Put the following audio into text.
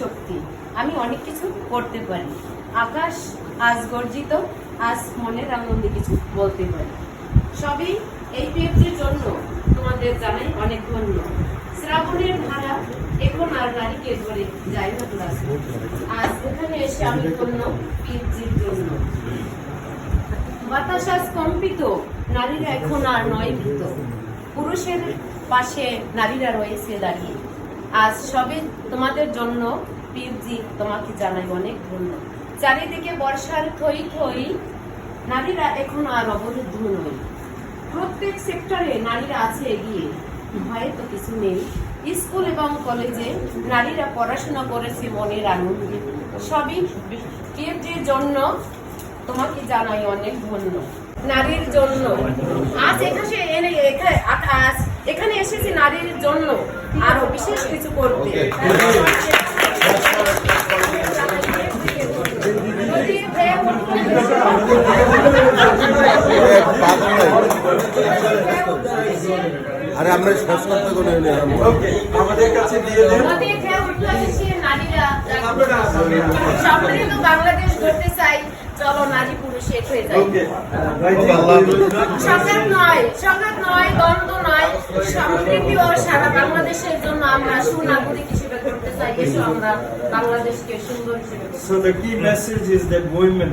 শক্তি। আমি অনেক কিছু করতে পারি। আকাশ আজ গর্জিত, আজ মনের আনন্দে কিছু বলতে পারি। সবই এই পেপটির জন্য তোমাদের জানাই অনেক ধন্য। শ্রাবণের ধারা এখন আর নারীকে ধরে যাই না ক্লাস আজ এখানে এসে আমি ধন্য পিএফজির জন্য। বাতাস কম্পিত, নারীরা এখন আর নয় ভীত। পুরুষের পাশে নারীরা রয়েছে দাঁড়িয়ে। আজ সবে তোমাদের জন্য পিএফজি তোমাকে জানাই অনেক ধন্য চারিদিকে বর্ষার থই থই, নারীরা এখন আর অবরুদ্ধ নয়। প্রত্যেক সেক্টরে নারীরা আছে এগিয়ে। ভয়ে তো কিছু নেই। স্কুল এবং কলেজে নারীরা পড়াশোনা করেছে মনের আনন্দে। সবই পিএফজির জন্য তোমাকে জানাই অনেক ধন্য নারীর জন্য। আজ এখানে এখানে এসেছি নারীর জন্য। আরও বিশেষ কিছু করতে। আরে আমরা করতে কোনো ওকে আমাদের কাছে দিয়ে দেন। তো বাংলাদেশ গড়তে চাই। চলো নারী পুরুষ এক হয়ে যায় সংঘাত নয় সংঘাত নয় দ্বন্দ্ব নয়। সম্প্রীতি ও সারা বাংলাদেশের জন্য আমরা সুনাগরিক হিসেবে করতে চাই। এসো আমরা বাংলাদেশকে সুন্দর হিসেবে করতে চাই। So the key message is that women